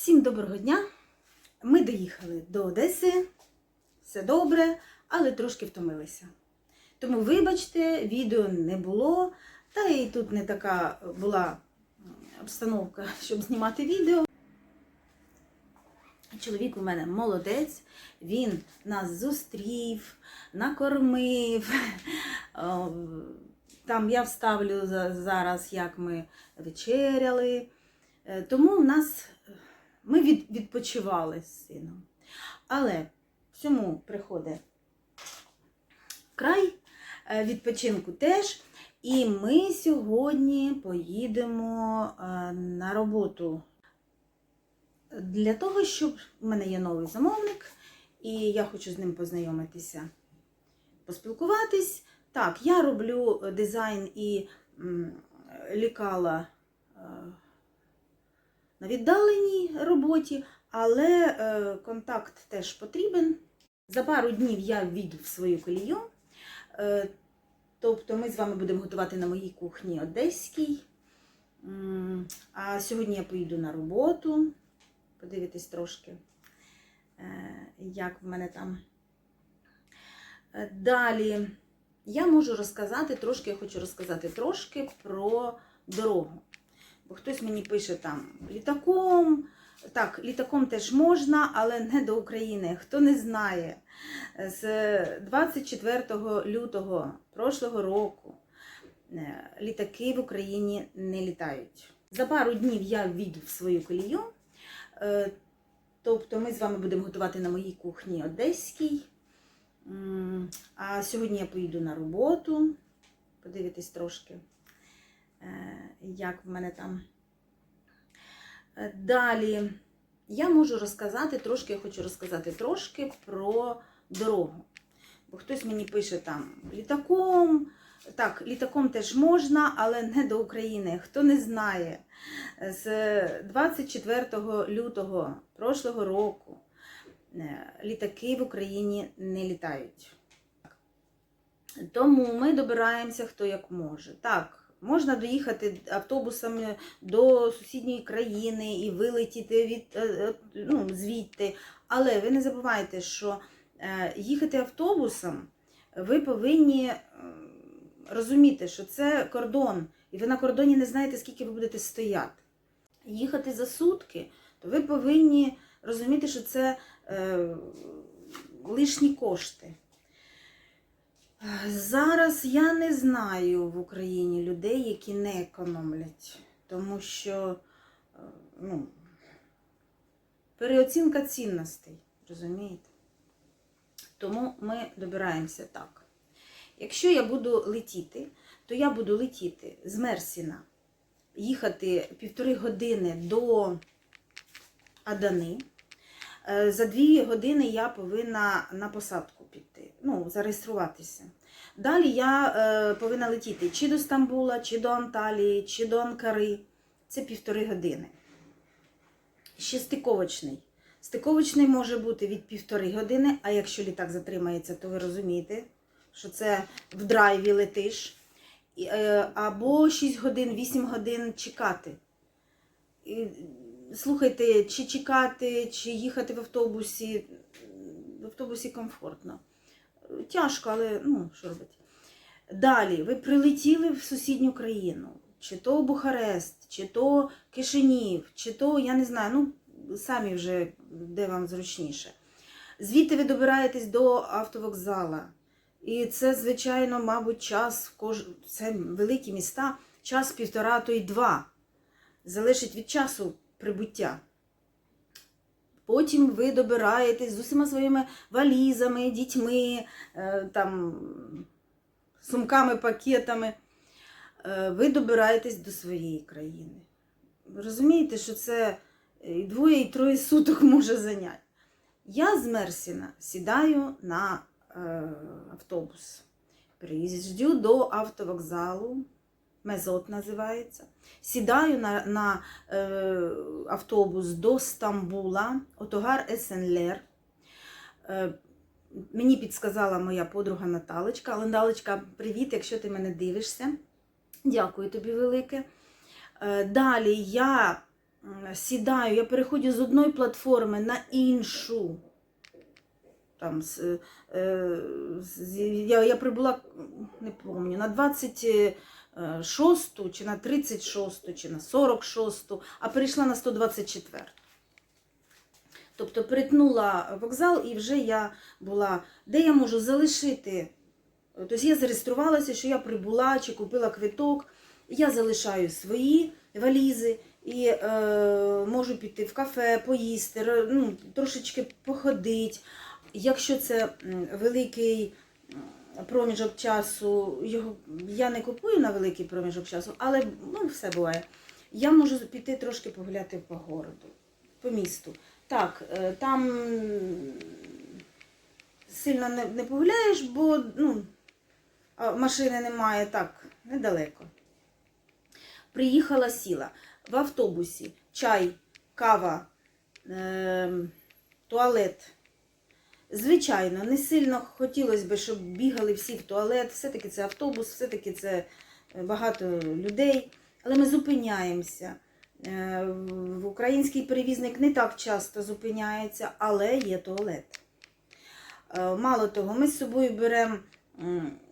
Всім доброго дня! Ми доїхали до Одеси, все добре, але трошки втомилися. Тому, вибачте, відео не було, та і тут не така була обстановка, щоб знімати відео. Чоловік у мене молодець, він нас зустрів, накормив. Там я вставлю зараз, як ми вечеряли. Е, Тому в нас ми від, відпочивали з сином. Але всьому приходить край е, відпочинку теж. І ми сьогодні поїдемо е, на роботу для того, щоб у мене є новий замовник, і я хочу з ним познайомитися, поспілкуватись. Так, я роблю е, дизайн і лікала на віддаленій роботі, але е, контакт теж потрібен. За пару днів я війду в свою колію. Е, тобто ми з вами будемо готувати на моїй кухні одеській. А сьогодні я поїду на роботу. Подивитись трошки, е, як в мене там. Далі я можу розказати трошки, я хочу розказати трошки про дорогу. Бо хтось мені пише там літаком. Так, літаком теж можна, але не до України. Хто не знає, з 24 лютого прошлого року е, літаки в Україні не літають. За пару днів я війду в свою колію. Е, Тобто ми з вами будемо готувати на моїй кухні одеській. А сьогодні я поїду на роботу. Подивитись трошки, як в мене там. Е, Далі я можу розказати трошки, я хочу розказати трошки про дорогу. Бо хтось мені пише там літаком. Так, літаком теж можна, але не до України. Хто не знає, з 24 лютого прошлого року е, літаки в Україні не літають. Тому ми добираємося хто як може. Так, можна доїхати автобусами до сусідньої країни і вилетіти від, е, е, ну, звідти. Але ви не забувайте, що е, їхати автобусом ви повинні розуміти, що це кордон, і ви на кордоні не знаєте, скільки ви будете стояти. Їхати за сутки, то ви повинні розуміти, що це лишні кошти. Зараз я не знаю в Україні людей, які не економлять, тому що е, ну, переоцінка цінностей, розумієте? Тому ми добираємося так. Якщо я буду летіти, то я буду летіти з Мерсіна, їхати півтори години до Адани. Е, За дві години я повинна на посадку ну, зареєструватися. Далі я е, повинна летіти чи до Стамбула, чи до Анталії, чи до Анкари. Це півтори години. Ще стиковочний. Стиковочний може бути від півтори години, а якщо літак затримається, то ви розумієте, що це в драйві летиш. Е, Або 6 годин, 8 годин чекати. І, слухайте, чи чекати, чи їхати в автобусі. В автобусі комфортно. Тяжко, але ну, що робити. Далі, ви прилетіли в сусідню країну, чи то Бухарест, чи то Кишинів, чи то, я не знаю, ну, самі вже де вам зручніше. Звідти ви добираєтесь до автовокзала. І це, звичайно, мабуть, час в кож... це великі міста, час півтора, то й два. Залежить від часу прибуття. Потім ви добираєтесь з усіма своїми валізами, дітьми, е, там, сумками, пакетами. Е, Ви добираєтесь до своєї країни. Розумієте, що це і двоє, і троє суток може зайняти. Я з Мерсіна сідаю на е, автобус. Приїжджу до автовокзалу, Мезот називається. Сідаю на, на е, автобус до Стамбула, Отогар Есенлер. Е, мені підсказала моя подруга Наталочка. Але Наталочка, привіт, якщо ти мене дивишся. Дякую тобі велике. Е, далі я сідаю, я переходжу з одної платформи на іншу. Там, е, з- я, я прибула, не пам'ятаю, на 26 чи на 36 чи на 46, а перейшла на 124. Тобто перетнула вокзал і вже я була, де я можу залишити. Тобто я зареєструвалася, що я прибула чи купила квиток. Я залишаю свої валізи і е, можу піти в кафе, поїсти, ну, трошечки походити. Якщо це великий проміжок часу, його я не купую на великий проміжок часу, але ну, все буває. Я можу піти трошки погуляти по городу, по місту. Так, е, там сильно не, не погуляєш, бо ну, машини немає так, недалеко. Приїхала сіла в автобусі, чай, кава, е, туалет. Звичайно, не сильно хотілося б, щоб бігали всі в туалет. Все-таки це автобус, все-таки це е, багато людей. Але ми зупиняємося. Е, Український перевізник не так часто зупиняється, але є туалет. Е, Мало того, ми з собою беремо,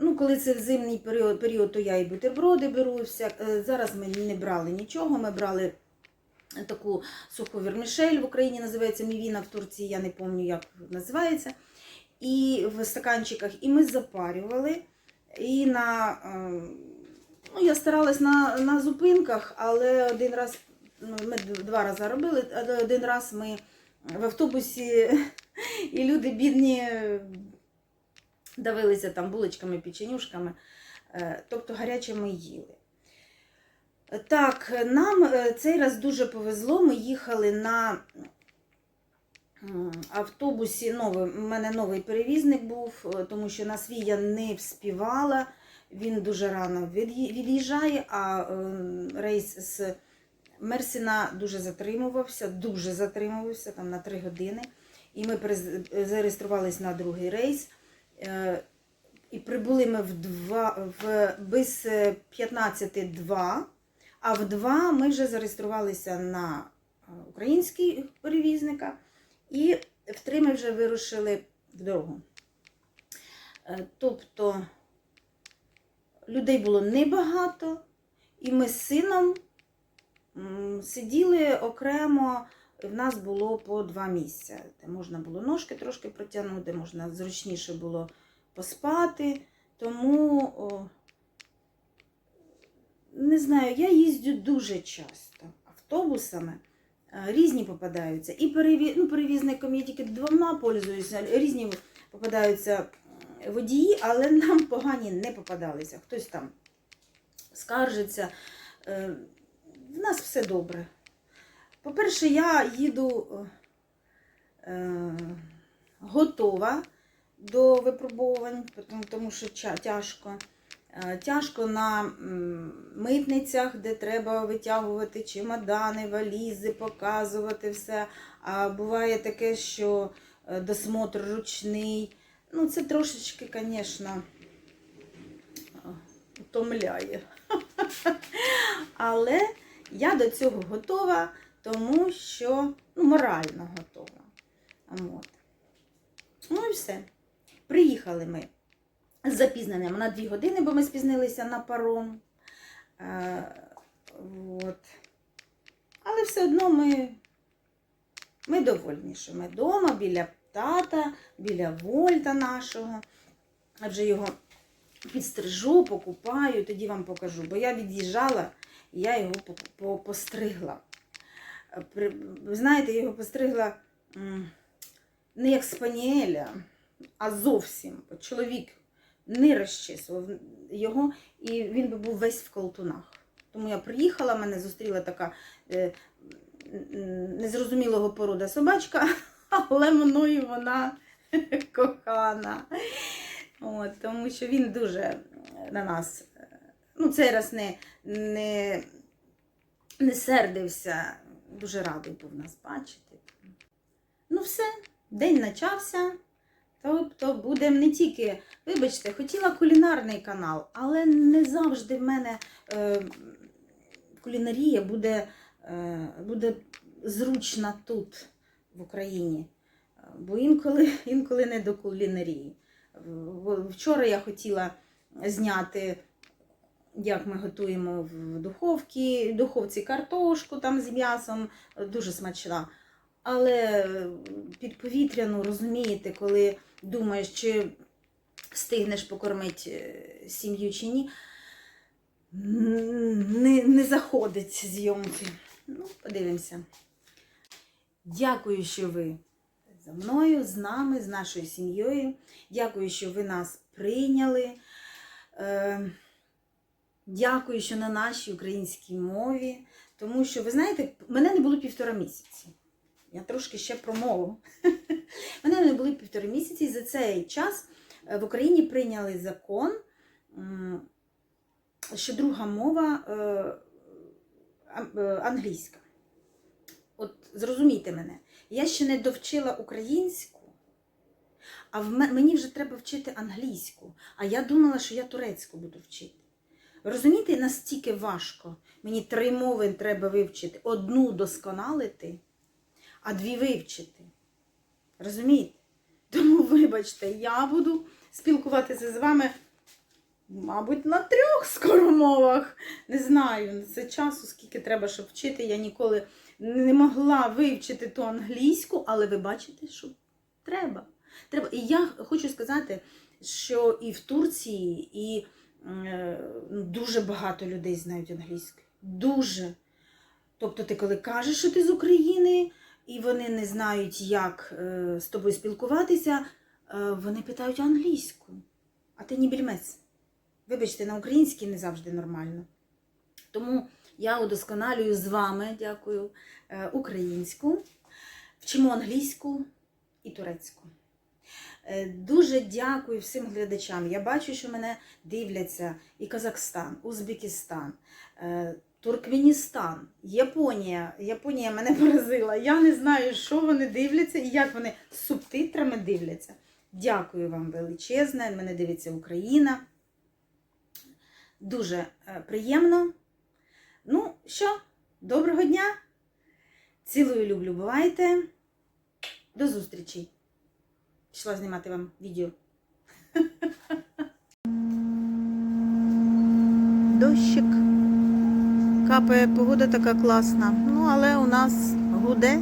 ну, коли це в зимній період, період то я і бутерброди беру. і вся- е, Зараз ми не брали нічого, ми брали таку суху вермішель, в Україні називається мівіна, в Турції я не пам'ятаю, як називається. І в стаканчиках, і ми запарювали. І на, е, ну, я старалась на, на зупинках, але один раз, ну, ми два рази робили, один раз ми в автобусі, і люди бідні давилися там булочками, печенюшками, е, тобто гаряче ми їли. Так, нам е, цей раз дуже повезло. Ми їхали на автобусі. Новий, у мене новий перевізник був, е, тому що на свій я не вспівала. Він дуже рано від'їжджає, а е, рейс з Мерсіна дуже затримувався, дуже затримувався там на 3 години. І ми зареєструвались на другий рейс. І прибули ми в, два, в без 15.2. А в два ми вже зареєструвалися на е, український перевізника, і в три ми вже вирушили в дорогу. Е, Тобто людей було небагато, і ми з сином сиділи окремо. В нас було по два місця, де можна було ножки трошки протягнути, можна зручніше було поспати. Тому не знаю, я їздю дуже часто автобусами. е, Різні попадаються. І переві... ну, перевізником я тільки двома пользуюся, різні попадаються водії, але нам погані не попадалися. Хтось там скаржиться. Е, В нас все добре. По-перше, я їду е, готова до випробувань, тому що тяжко. Е, Тяжко на митницях, де треба витягувати чемодани, валізи, показувати все. А буває таке, що е, досмотр ручний. Ну, це трошечки, звісно, утомляє. Але я до цього готова, тому що ну, морально готова. От. Ну і все. Приїхали ми з запізненням на 2 години, бо ми спізнилися на паром. Е, от. Але все одно ми, ми довольні, що ми вдома, біля тата, біля вольта нашого. Я вже його підстрижу, покупаю, тоді вам покажу. Бо я від'їжджала і я його по- по- постригла. Ви знаєте, я його постригла не як спаніеля, а зовсім. Чоловік не розчісував його, і він би був весь в колтунах. Тому я приїхала, мене зустріла така е, незрозумілого порода собачка, але мною вона кохана. От, тому що він дуже на нас, е, ну, цей раз не, не, не сердився, дуже радий був нас бачити. Ну, все, день почався. Тобто будемо не тільки, вибачте, хотіла кулінарний канал, але не завжди в мене е, кулінарія буде е, буде зручна тут, в Україні. Е, Бо інколи, інколи не до кулінарії. Вчора я хотіла зняти, як ми готуємо в духовці, в духовці картошку там з м'ясом, дуже смачна. Але під повітряну, розумієте, коли думаєш, чи встигнеш покормити е, сім'ю чи ні, не, не заходить зйомки. Ну, подивимося. Дякую, що ви за мною, з нами, з нашою сім'єю. Дякую, що ви нас прийняли. Е, Дякую, що на нашій українській мові. Тому що, ви знаєте, мене не було півтора місяці. Я трошки ще про Мене не було півтора місяці, і за цей час е, в Україні прийняли закон, що друга мова е, е, англійська. От зрозумійте мене, я ще не довчила українську, а в мені вже треба вчити англійську. А я думала, що я турецьку буду вчити. Розумієте, настільки важко. Мені три мови треба вивчити. Одну досконалити, а дві вивчити. Розумієте? Тому, вибачте, я буду спілкуватися з вами, мабуть, на трьох скоро мовах. Не знаю, це часу, скільки треба, щоб вчити. Я ніколи не могла вивчити ту англійську, але ви бачите, що треба. треба. І я хочу сказати, що і в Турції, і е, ну, дуже багато людей знають англійську. Дуже. Тобто, ти коли кажеш, що ти з України, і вони не знають, як е, з тобою спілкуватися, е, вони питають англійську. А ти ні більмець. Вибачте, на українській не завжди нормально. Тому я удосконалюю з вами, дякую, е, українську, вчимо англійську і турецьку. Дуже дякую всім глядачам. Я бачу, що мене дивляться і Казахстан, Узбекистан, Туркменістан, Японія. Японія мене поразила. Я не знаю, що вони дивляться і як вони з субтитрами дивляться. Дякую вам величезне. Мене дивиться Україна. Дуже е, приємно. Ну що, доброго дня! Цілую, люблю, бувайте. До зустрічі! Пішла знімати вам відео. Дощик. Капає погода така класна. Ну, але у нас гуде